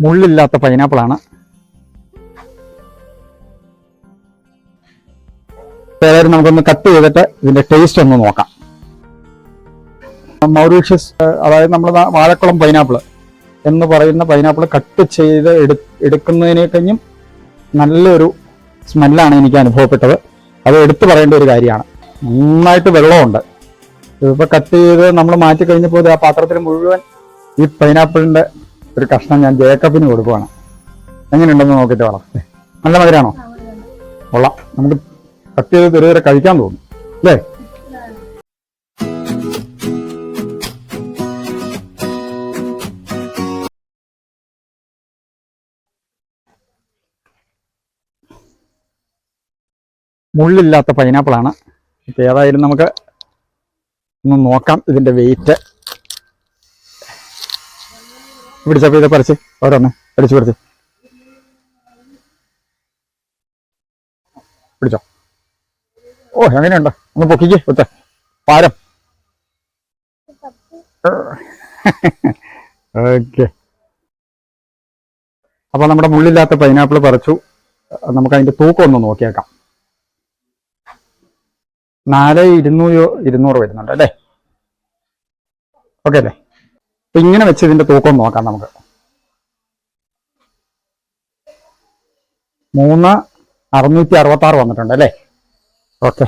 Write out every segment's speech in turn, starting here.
മുള്ളില്ലാത്ത പൈനാപ്പിളാണ് ഏതായാലും നമുക്കൊന്ന് കട്ട് ചെയ്തിട്ട് ഇതിന്റെ ടേസ്റ്റ് ഒന്ന് നോക്കാം. മൗറീഷ്യസ് അതായത് നമ്മൾ വാഴക്കുളം പൈനാപ്പിൾ എന്ന് പറയുന്ന പൈനാപ്പിൾ കട്ട് ചെയ്ത് എടു എടുക്കുന്നതിനെ കഴിഞ്ഞും നല്ലൊരു സ്മെല്ലാണ് എനിക്ക് അനുഭവപ്പെട്ടത്. അത് എടുത്തു പറയേണ്ട ഒരു കാര്യമാണ്. നന്നായിട്ട് വെള്ളമുണ്ട് ഇതിപ്പോൾ കട്ട് ചെയ്ത് നമ്മൾ മാറ്റി കഴിഞ്ഞപ്പോൾ ആ പാത്രത്തിൽ മുഴുവൻ ഈ പൈനാപ്പിളിന്റെ ഒരു കഷ്ണം ഞാൻ ജേക്കബിന് കൊടുക്കുവാണ്. എങ്ങനെയുണ്ടെന്ന് നോക്കിയിട്ട് വളർത്തേ. നല്ല മധുരാണോ? കൊള്ളാം. നമുക്ക് കട്ട് ചെയ്ത് വരെ കഴിക്കാൻ തോന്നും. അല്ലേ? മുള്ളില്ലാത്ത പൈനാപ്പിളാണ് ഏതായാലും നമുക്ക് ഒന്ന് നോക്കാം ഇതിന്റെ വെയിറ്റ് പിടിച്ചപ്പോൾ ഇത് പറിച്ച്. ഓരോന്ന് പിടിച്ച് പിടിച്ച്. പിടിച്ചോ. ഓ എങ്ങനെയുണ്ട്? ഒന്ന് പൊക്കിക്ക് ഒത്ത പാരം. ഓക്കെ. അപ്പൊ നമ്മുടെ മുള്ളില്ലാത്ത പൈനാപ്പിൾ പറിച്ചു. നമുക്ക് അതിന്റെ തൂക്കം ഒന്ന് നോക്കിയേക്കാം. നാല് ഇരുന്നൂറ് ഇരുന്നൂറ് വരുന്നുണ്ട് അല്ലേ? ഓക്കെ അല്ലേ? അപ്പൊ ഇങ്ങനെ വെച്ച് ഇതിന്റെ തൂക്കം നോക്കാം നമുക്ക്. മൂന്ന് അറുന്നൂറ്റി അറുപത്തി ആറ് വന്നിട്ടുണ്ട് അല്ലേ? ഓക്കെ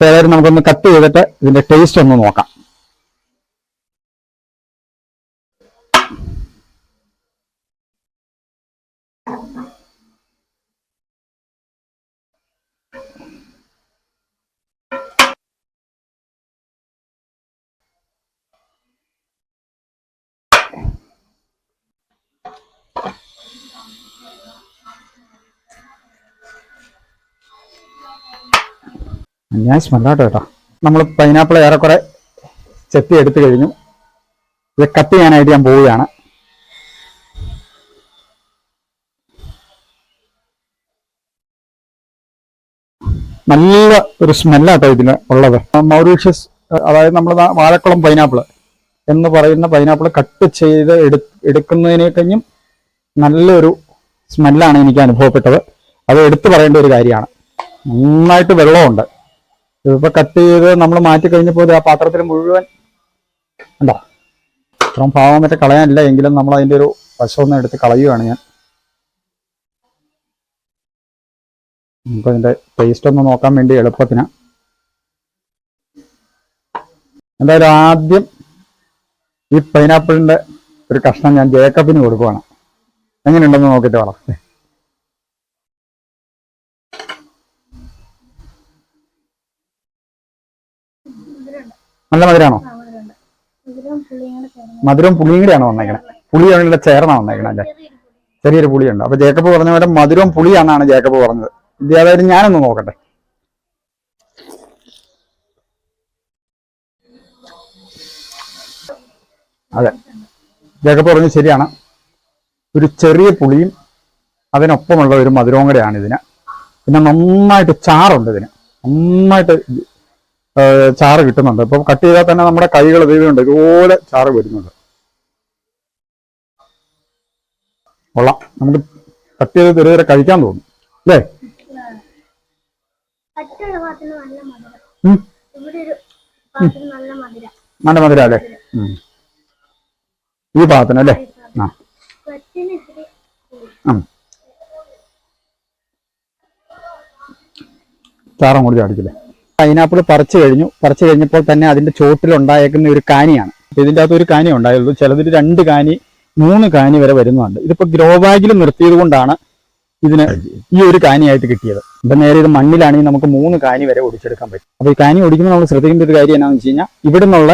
ഏതായാലും നമുക്കൊന്ന് കട്ട് ചെയ്തിട്ട് ഇതിന്റെ ടേസ്റ്റ് ഒന്ന് നോക്കാം. ഞാൻ സ്മെല്ലാട്ടോ കേട്ടോ. നമ്മൾ പൈനാപ്പിൾ ഏറെക്കുറെ ചെത്തി എടുത്തു കഴിഞ്ഞു. ഇത് കട്ട് ചെയ്യാനായിട്ട് ഞാൻ പോവുകയാണ്. നല്ല ഒരു സ്മെല്ലാട്ടോ ഇതിന് ഉള്ളത്. മൗറീഷ്യസ് അതായത് നമ്മൾ വാഴക്കുളം പൈനാപ്പിൾ എന്ന് പറയുന്ന പൈനാപ്പിൾ കട്ട് ചെയ്ത് എടു എടുക്കുന്നതിനെ കഴിഞ്ഞും നല്ലൊരു സ്മെല്ലാണ് എനിക്ക് അനുഭവപ്പെട്ടത്. അത് എടുത്തു പറയേണ്ട ഒരു കാര്യമാണ്. നന്നായിട്ട് വെള്ളമുണ്ട് ഇതിപ്പോൾ കട്ട് ചെയ്ത് നമ്മൾ മാറ്റി കഴിഞ്ഞപ്പോൾ ആ പാത്രത്തിൽ മുഴുവൻ ഉണ്ടോ? അത്രയും ഭാവം മറ്റേ കളയാനില്ല. എങ്കിലും നമ്മൾ അതിന്റെ ഒരു വശമൊന്നും എടുത്ത് കളയുകയാണ് ഞാൻ. നമുക്ക് അതിന്റെ ടേസ്റ്റ് ഒന്ന് നോക്കാൻ വേണ്ടി എളുപ്പത്തിന്. എന്തായാലും ആദ്യം ഈ പൈനാപ്പിളിന്റെ ഒരു കഷ്ണം ഞാൻ ജേക്കബിന് കൊടുക്കുവാണ്. എങ്ങനെയുണ്ടെന്ന് നോക്കിയിട്ട് വേണം. നല്ല മധുരാണോ? മധുരം പുളിയും കൂടിയാണോ വന്നേക്കണേ? പുളിയുള്ള ചേർന്നാ വന്നേക്കണേ അല്ലേ? ചെറിയൊരു പുളിയുണ്ട്. അപ്പൊ ജേക്കബ് പറഞ്ഞ പോലെ മധുരവും പുളിയാണെന്നാണ് ജേക്കബ് പറഞ്ഞത്. ഇത് ഏതായാലും ഞാനൊന്ന് നോക്കട്ടെ. അതെ. ജേക്കബ് പറഞ്ഞത് ശരിയാണ്. ഒരു ചെറിയ പുളിയും അതിനൊപ്പമുള്ള ഒരു മധുരവും കൂടെയാണ് ഇതിന്. പിന്നെ നന്നായിട്ട് ചാറുണ്ട് ഇതിന്. നന്നായിട്ട് ചാറ് കിട്ടുന്നുണ്ട്. ഇപ്പം കട്ട് ചെയ്താൽ തന്നെ നമ്മുടെ കൈകൾ ദൈവമുണ്ട് ഇതുപോലെ ചാറ് വരുന്നുണ്ട്. കൊള്ളാം. നമുക്ക് കട്ട് ചെയ്ത് തെരുവരെ കഴിക്കാൻ തോന്നും. അല്ലേ? നല്ല മധുരം. അല്ലേ? ഈ ഭാഗത്തിന് അല്ലേ? ആ. ചാറും കൂടി ചാടിക്കില്ലേ പൈനാപ്പിൾ പറിച്ചു കഴിഞ്ഞു. പറിച്ചു കഴിഞ്ഞപ്പോൾ തന്നെ അതിന്റെ ചോട്ടിലുണ്ടായേക്കുന്ന ഒരു കാനിയാണ്. ഇതിന്റെ അകത്ത് ഒരു കാനി ഉണ്ടായുള്ളൂ. ചിലതിൽ രണ്ട് കാനി മൂന്ന് കാനി വരെ വരുന്നുണ്ട്. ഇതിപ്പോ ഗ്രോ ബാഗിൽ നിർത്തിയത് കൊണ്ടാണ് ഇതിന് ഈ ഒരു കാനിയായിട്ട് കിട്ടിയത്. ഇപ്പൊ നേരെ ഇത് മണ്ണിലാണെങ്കിൽ നമുക്ക് മൂന്ന് കാനി വരെ ഒടിച്ചെടുക്കാൻ പറ്റും. അപ്പൊ ഈ കാനി ഒടിക്കുമ്പോൾ നമ്മൾ ശ്രദ്ധിക്കേണ്ട ഒരു കാര്യം എന്താണെന്ന് വെച്ച് കഴിഞ്ഞാൽ ഇവിടെ നിന്നുള്ള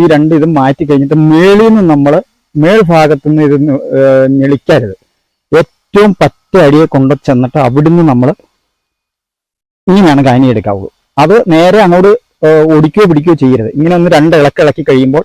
ഈ രണ്ട് ഇതും മാറ്റി കഴിഞ്ഞിട്ട് മേളിൽ നിന്ന് നമ്മൾ മേൽഭാഗത്തു നിന്ന് ഇത് ഞെളിക്കരുത്. ഏറ്റവും പത്ത് അടിയെ കൊണ്ടു ചെന്നിട്ട് അവിടുന്ന് നമ്മൾ ഇങ്ങനെയാണ് കാനി എടുക്കാവുള്ളൂ അത് നേരെ അങ്ങോട്ട് ഒടിക്കുകയോ പിടിക്കുകയോ ചെയ്യരുത്. ഇങ്ങനെ ഒന്ന് രണ്ട് ഇളക്ക് ഇളക്കി കഴിയുമ്പോൾ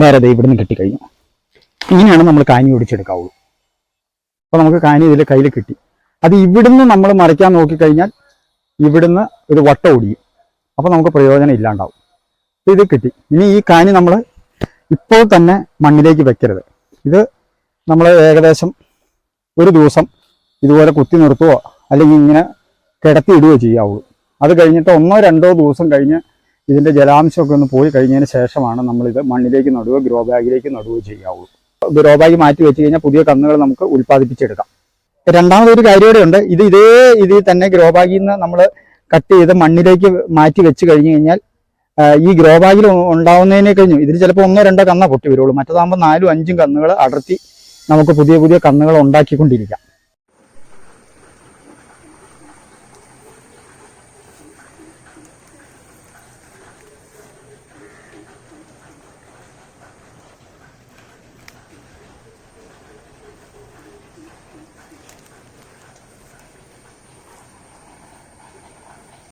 നേരെ ദേ ഇവിടുന്ന് കിട്ടിക്കഴിഞ്ഞു. ഇങ്ങനെയാണ് നമ്മൾ കാനി ഒടിച്ചെടുക്കാവുള്ളൂ അപ്പൊ നമുക്ക് കാനി ഇതിൽ കയ്യിൽ കിട്ടി. അത് ഇവിടുന്ന് നമ്മൾ മറിക്കാൻ നോക്കിക്കഴിഞ്ഞാൽ ഇവിടുന്ന് ഒരു വട്ട ഒടിയും അപ്പൊ നമുക്ക് പ്രയോജനം ഇല്ലാണ്ടാവും. ഇത് കിട്ടി. ഇനി ഈ കാനി നമ്മൾ ഇപ്പോൾ തന്നെ മണ്ണിലേക്ക് വെക്കരുത്. ഇത് നമ്മൾ ഏകദേശം ഒരു ദിവസം ഇതുപോലെ കുത്തി നിർത്തുകയോ അല്ലെങ്കിൽ ഇങ്ങനെ കിടത്തിയിടുകയോ ചെയ്യാവുള്ളൂ അത് കഴിഞ്ഞിട്ട് ഒന്നോ രണ്ടോ ദിവസം കഴിഞ്ഞ് ഇതിന്റെ ജലാംശമൊക്കെ ഒന്ന് പോയി കഴിഞ്ഞതിന് ശേഷമാണ് നമ്മളിത് മണ്ണിലേക്ക് നടുകയോ ഗ്രോ ബാഗിലേക്ക് നടുകയോ ചെയ്യാവുള്ളൂ ഗ്രോ ബാഗ് മാറ്റി വെച്ച് കഴിഞ്ഞാൽ പുതിയ കന്നുകൾ നമുക്ക് ഉൽപ്പാദിപ്പിച്ചെടുക്കാം. രണ്ടാമതൊരു കാര്യം കൂടെ ഉണ്ട്. ഇത് ഇതേ ഇതിൽ തന്നെ ഗ്രോ ബാഗിൽ നിന്ന് നമ്മൾ കട്ട് ചെയ്ത് മണ്ണിലേക്ക് മാറ്റി വെച്ച് കഴിഞ്ഞ് കഴിഞ്ഞാൽ ഈ ഗ്രോ ബാഗിൽ ഉണ്ടാവുന്നതിനെ കഴിഞ്ഞു ഇതിൽ ചിലപ്പോൾ ഒന്നോ രണ്ടോ കന്ന പൊട്ടി വരുള്ളൂ. മറ്റേതാകുമ്പോൾ നാലും അഞ്ചും കന്നുകൾ അടർത്തി നമുക്ക് പുതിയ പുതിയ കന്നുകൾ ഉണ്ടാക്കിക്കൊണ്ടിരിക്കാം.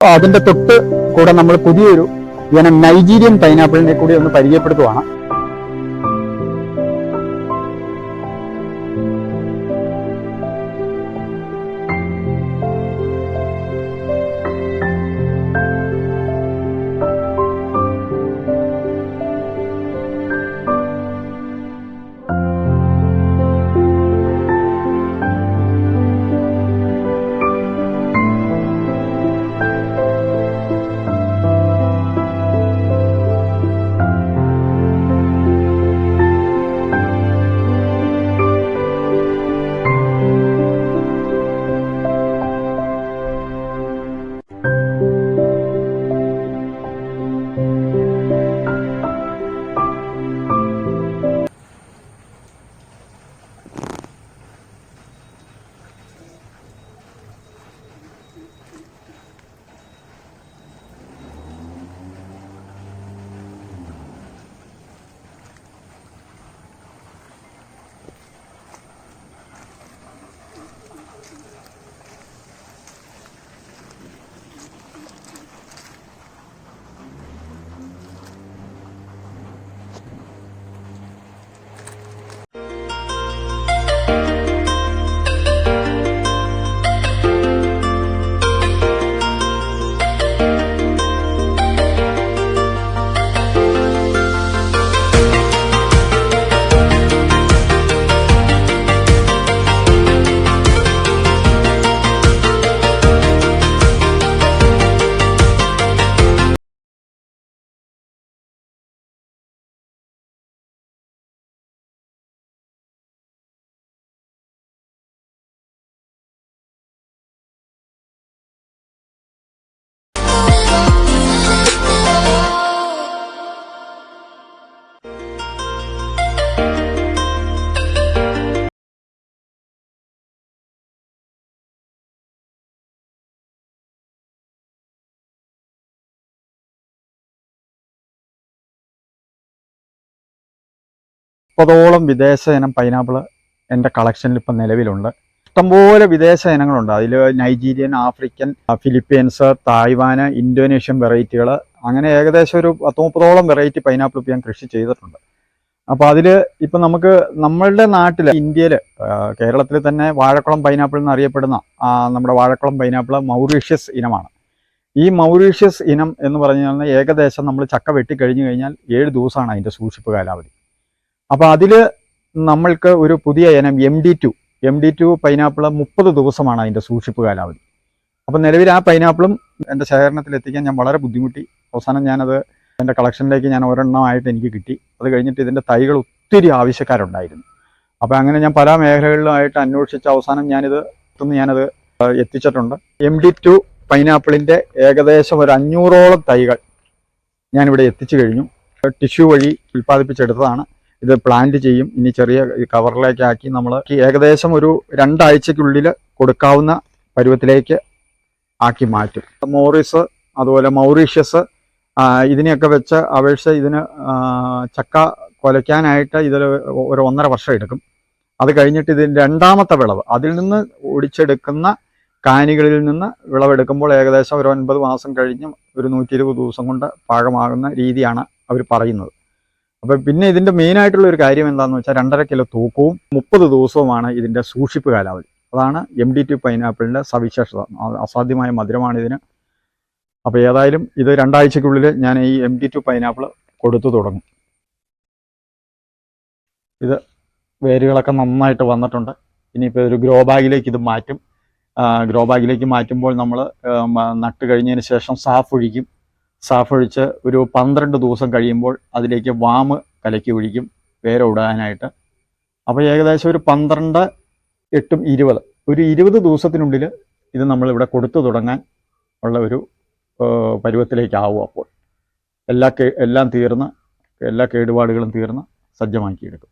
അതിന്റെ തൊട്ട് കൂടെ നമ്മൾ പുതിയൊരു ഇനം നൈജീരിയൻ പൈനാപ്പിളിനെ കൂടി ഒന്ന് പരിചയപ്പെടുത്തുവാണ്. മുപ്പതോളം വിദേശ ഇനം പൈനാപ്പിൾ എന്റെ കളക്ഷനിൽ ഇപ്പം നിലവിലുണ്ട്. ഇഷ്ടംപോലെ വിദേശ ഇനങ്ങളുണ്ട്. അതിൽ Nigerian African Philippines Taiwan Indonesian വെറൈറ്റികൾ അങ്ങനെ ഏകദേശം ഒരു പത്ത് മുപ്പതോളം വെറൈറ്റി പൈനാപ്പിൾ ഞാൻ കൃഷി ചെയ്തിട്ടുണ്ട്. അപ്പോൾ അതിൽ ഇപ്പം നമുക്ക് നമ്മളുടെ നാട്ടിൽ ഇന്ത്യയിൽ കേരളത്തിൽ തന്നെ വാഴക്കുളം പൈനാപ്പിൾ എന്നറിയപ്പെടുന്ന നമ്മുടെ വാഴക്കുളം പൈനാപ്പിൾ മൗറീഷ്യസ് ഇനമാണ്. ഈ മൗറീഷ്യസ് ഇനം എന്ന് പറഞ്ഞു കഴിഞ്ഞാൽ ഏകദേശം നമ്മൾ ചക്ക വെട്ടിക്കഴിഞ്ഞു കഴിഞ്ഞാൽ ഏഴ് ദിവസമാണ് അതിന്റെ സൂക്ഷിപ്പ് കാലാവധി. അപ്പോൾ അതിൽ നമ്മൾക്ക് ഒരു പുതിയ ഇനം M D two M D two pineapple മുപ്പത് ദിവസമാണ് അതിന്റെ സൂക്ഷിപ്പ് കാലാവധി. അപ്പം നിലവിൽ ആ പൈനാപ്പിളും എന്റെ ശേഖരണത്തിൽ എത്തിക്കാൻ ഞാൻ വളരെ ബുദ്ധിമുട്ടി. അവസാനം ഞാനത് എന്റെ കളക്ഷനിലേക്ക് ഞാൻ ഒരെണ്ണമായിട്ട് എനിക്ക് കിട്ടി. അത് കഴിഞ്ഞിട്ട് ഇതിന്റെ തൈകൾ ഒത്തിരി ആവശ്യക്കാരുണ്ടായിരുന്നു. അപ്പോൾ അങ്ങനെ ഞാൻ പല മേഖലകളിലുമായിട്ട് അന്വേഷിച്ച അവസാനം ഞാനിത് എത്തുന്ന ഞാനത് എത്തിച്ചിട്ടുണ്ട്. എം ഡി ടു പൈനാപ്പിളിന്റെ ഏകദേശം ഒരു അഞ്ഞൂറോളം തൈകൾ ഞാനിവിടെ എത്തിച്ചു കഴിഞ്ഞു. ടിഷ്യൂ വഴി ഉൽപ്പാദിപ്പിച്ചെടുത്തതാണ്. ഇത് പ്ലാന്റ് ചെയ്യും. ഇനി ചെറിയ കവറിലേക്കാക്കി നമ്മൾ ഏകദേശം ഒരു രണ്ടാഴ്ചക്കുള്ളിൽ കൊടുക്കാവുന്ന പരുവത്തിലേക്ക് ആക്കി മാറ്റും. മോറീസ് അതുപോലെ മൗറീഷ്യസ് ഇതിനെയൊക്കെ വെച്ച് അപേക്ഷ ഇതിന് ചക്ക കൊലയ്ക്കാനായിട്ട് ഇതിൽ ഒരു ഒന്നര വർഷം എടുക്കും. അത് കഴിഞ്ഞിട്ട് ഇതിന്റെ രണ്ടാമത്തെ വിളവ് അതിൽ നിന്ന് ഒടിച്ചെടുക്കുന്ന കാനികളിൽ നിന്ന് വിളവെടുക്കുമ്പോൾ ഏകദേശം ഒരു ഒൻപത് മാസം കഴിഞ്ഞ് ഒരു നൂറ്റി ദിവസം കൊണ്ട് പാകമാകുന്ന രീതിയാണ് അവർ പറയുന്നത്. അപ്പം പിന്നെ ഇതിന്റെ മെയിൻ ആയിട്ടുള്ള ഒരു കാര്യം എന്താണെന്ന് വെച്ചാൽ രണ്ടര കിലോ തൂക്കവും മുപ്പത് ദിവസവുമാണ് ഇതിന്റെ സൂക്ഷിപ്പ് കാലാവധി. അതാണ് എം ഡി ടി പൈനാപ്പിളിന്റെ സവിശേഷത. അസാധ്യമായ മധുരമാണ് ഇതിന്. അപ്പോൾ ഏതായാലും ഇത് രണ്ടാഴ്ചക്കുള്ളിൽ ഞാൻ ഈ എം ഡി ടു പൈനാപ്പിൾ കൊടുത്തു തുടങ്ങും. ഇത് വേരുകളൊക്കെ നന്നായിട്ട് വന്നിട്ടുണ്ട്. ഇനിയിപ്പോൾ ഒരു ഗ്രോ ബാഗിലേക്ക് ഇത് മാറ്റും. ഗ്രോ ബാഗിലേക്ക് മാറ്റുമ്പോൾ നമ്മൾ നട്ട് കഴിഞ്ഞതിന് ശേഷം സാഫ് ഒഴിക്കും. സാഫ് ഒഴിച്ച് ഒരു പന്ത്രണ്ട് ദിവസം കഴിയുമ്പോൾ അതിലേക്ക് വാമ് കലക്കി ഒഴിക്കും വേര ഇടാനായിട്ട് അപ്പോൾ ഏകദേശം ഒരു പന്ത്രണ്ട് എട്ടും ഇരുപത്. ഒരു ഇരുപത് ദിവസത്തിനുള്ളിൽ ഇത് നമ്മളിവിടെ കൊടുത്തു തുടങ്ങാൻ ഉള്ള ഒരു പരുവത്തിലേക്കാവും അപ്പോൾ. എല്ലാ എല്ലാം തീർന്ന് എല്ലാ കേടുപാടുകളും തീർന്ന് സജ്ജമാക്കിയെടുക്കും.